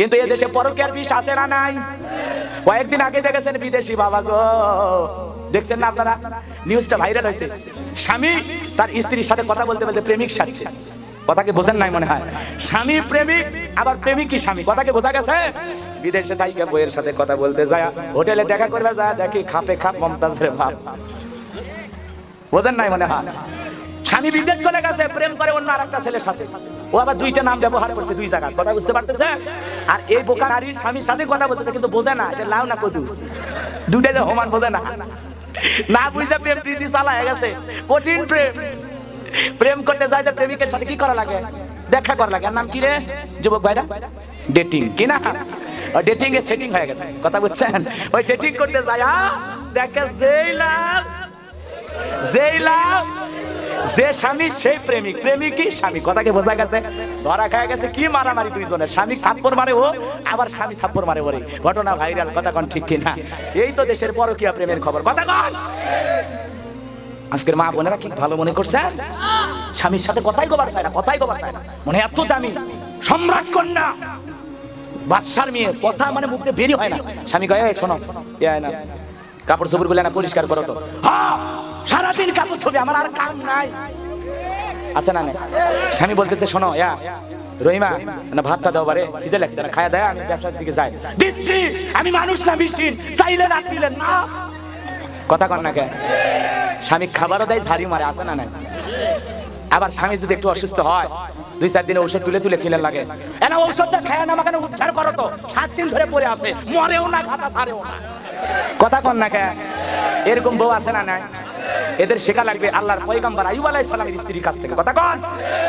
কিন্তু এ দেশে পরকীয়ার বিষ আছে না নাই? কয়েকদিন আগে দেখেছেন বিদেশি বাবা গো। দেখছেন না আপনারা? নিউজটা ভাইরাল হয়েছে। স্বামী? তার স্ত্রীর সাথে কথা বলতে বলতে প্রেমিক সাজছে। কথাকে বোঝেন নাই মনে হয়? স্বামী প্রেমিক আবার প্রেমিক কি স্বামী কথাকে বোঝা গেছে? বিদেশে থাইকে বইয়ের সাথে কথা বলতে যায়। হোটেলে দেখা করবে যায় দেখি খাপে খাপ মমতাজের ভাব বোঝেন নাই মনে হয়? স্বামী বিদেশ চলে গেছে প্রেম করে অন্য আর একটা ছেলের সাথে। ও আবার দুইটা নাম ব্যবহার করছে দুই জায়গা কথা বুঝতে পারতেছে? আর এই বোকা নারীর স্বামীর সাথে কথা বলতেছে, কিন্তু বোঝে না, এটা লাউ না কদু। দুইটা যে সমান বোঝে না। না বুঝে প্রেম প্রীতি চালা হয়ে গেছে। কঠিন প্রেম। প্রেম করতে যায় যে প্রেমিকের সাথে কি করা লাগে? দেখা করা লাগে। আর নাম কি রে? যুবক ভাইরা? ডেটিং কি না? ডেটিং এ সেটিং হয়ে গেছে। কথা বুঝছেন? ওই ডেটিং করতে যায় দেখে যেই লাভ যেই লাভ যে স্বামী সেই প্রেমিক। প্রেমিকই স্বামী? কথাকে বোঝা গেছে। ধরা খায় গেছে কি মারামারি দুইজনের? স্বামী থাপ্পর মারে ও আবার স্বামী থাপ্পর মারে ওরে। ঘটনা ভাইরাল কথা কোন ঠিক কিনা? এই তো দেশের পরকীয়া প্রেমের খবর। কথা কন! আজকের মা বোনেরা কি ভালো মনে করছে? স্বামীর সাথে কথাই গোবার চায় না কথাই গোবার চায় না। মনে এত দামি। সম্রাট কন্যা! বাদশার মেয়ে। কথা মানে মুখ বেরি হয় না। স্বামী কয় "এই শোনো আয় না। কাপড় চোপড়গুলো না পরিষ্কার করো তো। হ্যাঁ, সারাদিন কাপড় ছবি আমার আর কাম নাই। আছে না? স্বামী বলতেছে, শোনো, ইয়া, রহিমা, না, ভাতটা দাও বারে, খিদে লাগছে না, খায়া দেয় আমি ব্যবসার দিকে যাই। দিচ্ছি, আমি মানুষ না, মিশিন, চাইলে না দিলেন না। কথা কন না কে? স্বামী খাবারও দেয় ঝাড়ি মারে আসে না নাই? আবার স্বামী যদি একটু অসুস্থ হয়, দুই, চার দিনে ঔষধ তুলে তুলে খেলে লাগে। এনা ঔষধটা খায় না, আমাকে উদ্ধার করো তো। সাত দিন ধরে পড়ে আছে, মরেও না ঘাটা সারেও না। কথা কন না কে? এরকম বউ আছে না নাই? এদের শেখা লাগবে আল্লাহর পয়গম্বর আইব আলাইহিস সালামের স্ত্রীর কাছ থেকে। কথা কন?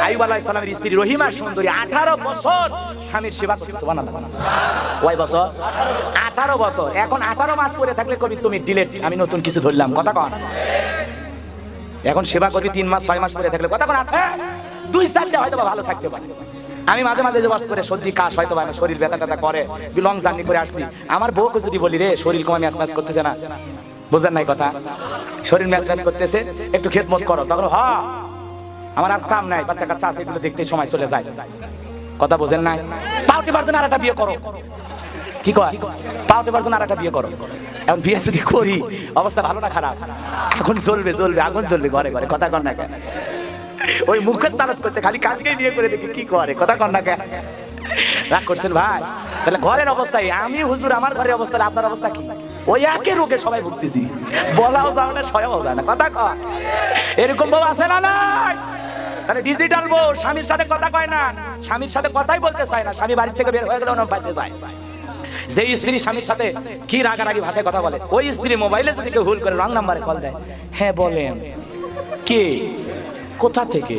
আইব আলাইহিস সালামের স্ত্রী রহিমা সুন্দরী 18 বছর স্বামীর সেবা করছে, সুবহানাল্লাহ। কয় বছর? 18 বছর। এখন 18 মাস পরে থাকলে কবি, তুমি ডিলেট আমি নতুন কিছু ধরলাম। কথা কন? এখন সেবা করবি তিন মাস, ছয় মাস পরে থাকলে, কথা কোন? আছে? দুই চারটে হয়তো ভালো থাকতে পারে। আমি মাঝে মাঝে বাস করে, সর্দি, কাশ হয়তো আমার শরীর ব্যথা ট্যাথা করে, লং জার্নি করে আসছি। আমার বউকে যদি বলি, রে, শরীর কমে ম্যাচ ম্যাচ করতেছে না। বুঝেন নাই কথা? শরীর ম্যাচ ম্যাচ করতেছে, একটু খেদমত করো। তখন হ, আমার আর কাম নাই বাচ্চা কাচ্চা আছে, এগুলো দেখতে সময় চলে যায়। কথা বোঝেন নাই? পাউটি পারছেন আর একটা বিয়ে করো। কি কয়? পাউটি পারছেন আর একটা বিয়ে করো। এখন বিয়ে যদি করি, অবস্থা ভালো না খারাপ? এখন চলবে চলবে আগুন চলবে ঘরে ঘরে। কথা কর না কেন? ওই মুখের তালত করছে, খালি কালকেই বিয়ে করে দেখি কি করে। কথা কর না কেন? রাগ করছেন ভাই? তাহলে ঘরের অবস্থায় আমি হুজুর, আমার ঘরের অবস্থা আপনার অবস্থা কি? ওই একই রোগে সবাই ভুগতেছি। বলাও যাও না, সয়াও যায় না, কথা কয়। এরকম বউ আছে না নাই? তাহলে ডিজিটাল বউ, স্বামীর সাথে কথা কয় না। স্বামীর সাথে কথাই বলতে চায় না, স্বামী বাড়ি থেকে বের হয়ে গেলে ওনার পাশে যায়। যে স্ত্রী স্বামীর সাথে কি রাগারাগি ভাষায় কথা বলে, ওই স্ত্রী মোবাইলে যদি কেউ ভুল করে রং নাম্বারে কল দেয়। হ্যাঁ বলেন। কে? কোথা থেকে?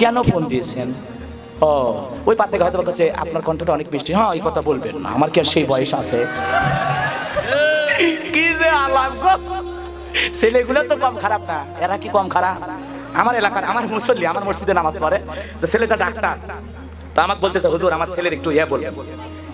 কেন ফোন দিয়েছেন? ও ওই পাত থেকে হয়তো বলছে আপনার কণ্ঠটা অনেক মিষ্টি। হ্যাঁ ওই কথা বলবেন না আমার কি আর সেই বয়স আছে? কি যে আলাপ গো। ছেলেগুলো তো কম খারাপ না এরা কি কম খারাপ? আমার এলাকার আমার মুসল্লি আমার মসজিদে নামাজ পড়ে তো ছেলেটা ডাক্তার। তো আমাকে বলতেছে, হুজুর, আমার ছেলের একটু ইয়ে বলবেন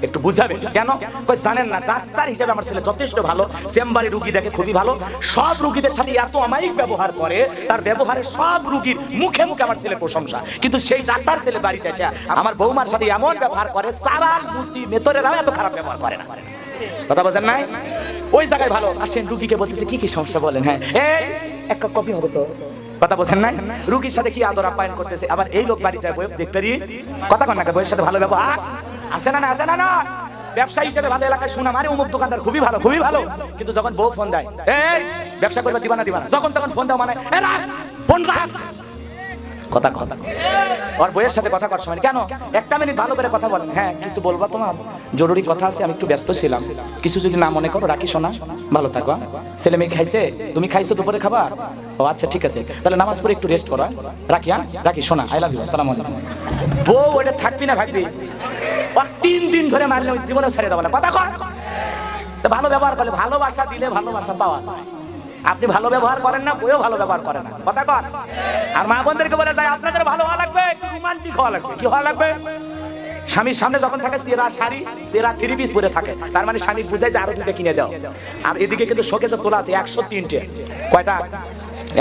একটু বুঝাবে। কেন? কই জানেন না, ডাক্তার হিসেবে আমার ছেলে যথেষ্ট ভালো। চেম্বারে রুগী দেখে খুবই ভালো। সব রুগীদের সাথে এত অমায়িক ব্যবহার করে, তার ব্যবহারে সব রুগীর মুখে মুখে আমার ছেলে প্রশংসা। কিন্তু সেই ডাক্তার ছেলে বাড়িতে এসে আমার বৌমার সাথে এমন ব্যবহার করে, সারাল মুস্তি মেতরেরাও এত খারাপ ব্যবহার করে না। কথা বোঝেন নাই? ওই জায়গায় ভালো। আসেন, রুগীকে বলতেছে, কি কি সমস্যা বলেন? হ্যাঁ এই, এক কপি হবে তো? কথা বলছেন নাই? রুগীর সাথে কি আদর আপ্যায়ন করতেছে? আবার এই লোক বাড়ি যায় বই দেখতে কথা কন না বইয়ের সাথে ভালো ব্যবহার? আছে না না, আছে না না? ব্যবসা হিসেবে ভালো এলাকায় শোনা অমুক দোকানদার খুবই ভালো খুবই ভালো। কিন্তু যখন বউ ফোন দেয়, এই, ব্যবসা করবে যখন তখন ফোন দাও মানে ফোন রাখ কথা কথা বইয়ের সাথে কথা করার সময়, কেন? একটা মিনিট ভালো করে কথা বলেন। হ্যাঁ কিছু বলবা তোমার? জরুরি কথা আছে, আমি একটু ব্যস্ত ছিলাম। কিছু যদি না মনে করো, রাখি শোনা ভালো থাকো? ছেলে মেয়ে খাইছে, তুমি খাইছো দুপুরে খাবার? আচ্ছা ঠিক আছে। তাহলে নামাজ পড়ে একটু রেস্ট করো হ্যাঁ? রাখি হ্যাঁ? রাখি, শোনা আই লাভ ইউ আসসালামু আলাইকুম। বউ ওটা থাকবি না ভাববি? তিন দিন ধরে মারলে ওই জীবনে ছেড়ে দেবো না। কথা কর ভালো ব্যবহার করলে ভালোবাসা দিলে ভালোবাসা পাওয়া যায়। আপনি ভালো ব্যবহার করেন না বইও ভালো ব্যবহার করে না। কথা কর আর মা বোনদেরকে বলে যায়, আপনাদের ভালো হওয়া লাগবে রোমান্টিক হওয়া লাগবে। কি হওয়া লাগবে? স্বামীর সামনে যখন থাকে সেরা শাড়ি, সেরা থ্রি পিস পরে থাকে। তার মানে স্বামী বুঝায় যে আরও দুটো কিনে দাও। আর এদিকে কিন্তু শোকেসে তোলা আছে একশো তিনটে। কয়টা?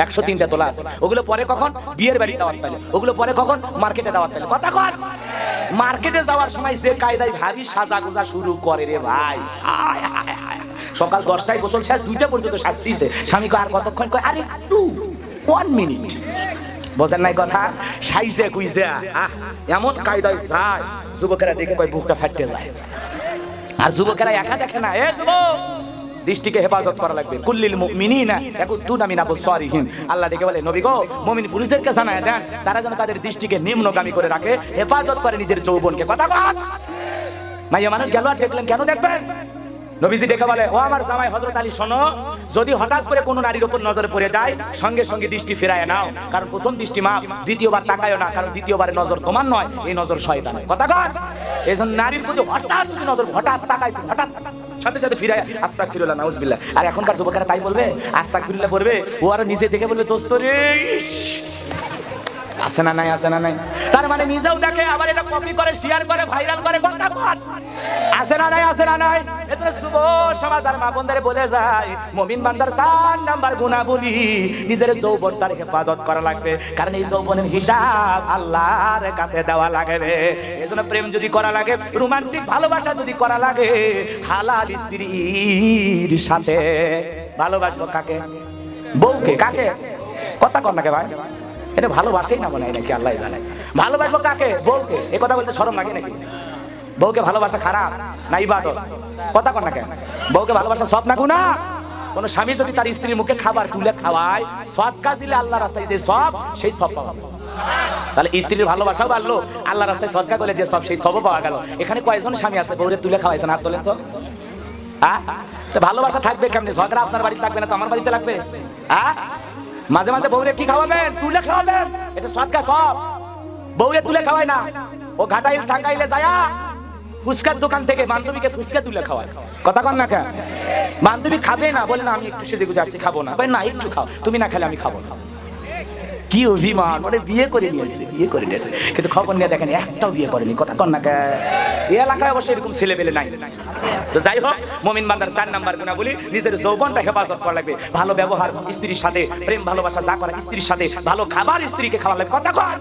একশো তিনটে তোলা আছে। ওগুলো পরে কখন? বিয়ের বাড়ি দাওয়াত পেলে। ওগুলো পরে কখন? মার্কেটে দাওয়াত পেলে। কথা কর মার্কেটে যাওয়ার সময় যে কায়দায় ভারী সাজা গোজা শুরু করে রে ভাই। সকাল দশটায় গোসল শেষ, দুইটা পর্যন্ত শাস্তিছে স্বামীকে আর কতক্ষণ? কয়, আরে টু ওয়ান মিনিট বোঝেন নাই কথা? সাইজে কুইজে এমন কায়দায় যায়, যুবকেরা দেখে কয়, বুকটা ফাটতে যায়। আর যুবকেরা একা দেখে না, এ যুবক দৃষ্টিকে হেফাজত করা লাগবে। কুল্লিল মুমিনিনা ইয়াকুদ্দুনা মিন আবসারিহিম। আল্লাহ ডেকে বলে, নবী গো, মুমিন পুরুষদেরকে জানায় দেন, তারা যেন তাদের দৃষ্টিকে নিম্নগামী করে রাখে, হেফাজত করে নিজের যৌবনকে। কথা কন। মাইয়া মানুষ গেল আর দেখলেন, কেন দেখবেন? নবীজি ডেকে বলে, ও আমার জামাই হযরত আলী, শোনো, যদি হঠাৎ করে কোনো নারীর উপর নজর পড়ে যায়, সঙ্গে সঙ্গে দৃষ্টি ফেরায় নাও। কারণ প্রথম দৃষ্টি মাপ, দ্বিতীয়বার তাকায়ও না, কারণ দ্বিতীয়বারে নজর তোমার নয়, এই নজর শয়তানের। কথা কন। এই নারীর প্রতি হঠাৎ যদি নজর, হঠাৎ তাকাইছে, হঠাৎ সাথে সাথে ফিরে আস্তাক ফিরুল্লাহ নাউজবিল্লাহ। আর এখনকার যুবকেরা তাই বলবে? আস্তাক ফিরুল্লাহ পড়বে? ও আরও নিজে দেখে বলবে, দোস্ত রে আসে না নাই আসে না নাই? তার মানে নিজেও দেখে, আবার এটা কপি করে শেয়ার করে ভাইরাল করে, কথা কন আসে না নাই আসে না নাই? এত যুব সমাজ আর মা বলে যায়। বান্দার নাম্বার নিজের যৌবন তার হেফাজত করা লাগবে। কারণ এই যৌবনের হিসাব আল্লাহর কাছে দেওয়া লাগবে এজন্য প্রেম যদি করা লাগে, রোমান্টিক ভালোবাসা যদি করা লাগে, হালাল স্ত্রীর সাথে ভালোবাসবো কাকে? বউকে, কাকে? কথা কর নাকি ভাই? এটা ভালোবাসেই না মনে হয় নাকি আল্লাহ জানে। ভালোবাসবো কাকে? বউকে। এ কথা বলতে শরম লাগে নাকি? বউকে ভালোবাসা খারাপ না ইবাদত? কথা কর না কেন? বউকে ভালোবাসা সব না গুণা কোন স্বামী যদি তার স্ত্রীর মুখে খাবার তুলে খাওয়ায় সৎকাজ দিলে আল্লাহ রাস্তায় যে সব, সেই সব পাওয়া। তাহলে স্ত্রীর ভালোবাসাও বাড়লো, আল্লাহ রাস্তায় সৎকা করলে যে সব, সেই সবও পাওয়া গেল। এখানে কয়জন স্বামী আছে? বউরে তুলে খাওয়াইছেন, হাত তোলেন তো। ভালোবাসা থাকবে কেমনি? ঝগড়া আপনার বাড়িতে লাগবে না তো আমার বাড়িতে লাগবে? হ্যাঁ মাঝে মাঝে বউরে কি খাওয়াবেন? তুলে খাওয়াবেন। এটা সৎকা সব। বউরে তুলে খাওয়ায় না। ও ঘাটাইল টাকাইলে যায়া ফুচকার দোকান থেকে বান্ধবীকে ফুচকা তুলে খাওয়ায়। কথা কন না কেন? বান্ধবী খাবে না, বলে না, আমি একটু গুজে আসছি, খাব না। না, একটু খাও, তুমি না খেলে আমি খাব না। কি অভিমান মানে বিয়ে করে নিয়েছে, বিয়ে করে নিয়েছে। কিন্তু খবর নিয়ে দেখেন, একটাও বিয়ে করেনি, কথা না এই এলাকায় অবশ্যই এরকম ছেলে পেলে নাই। তো যাই হোক, মমিন বান্দার চার নাম্বার গুণা বলি নিজের যৌবনটা হেফাজত করা লাগবে। ভালো ব্যবহার, স্ত্রীর সাথে প্রেম, ভালোবাসা, যা করা, স্ত্রীর সাথে ভালো খাবার স্ত্রীকে খাওয়া লাগবে। কথা কন।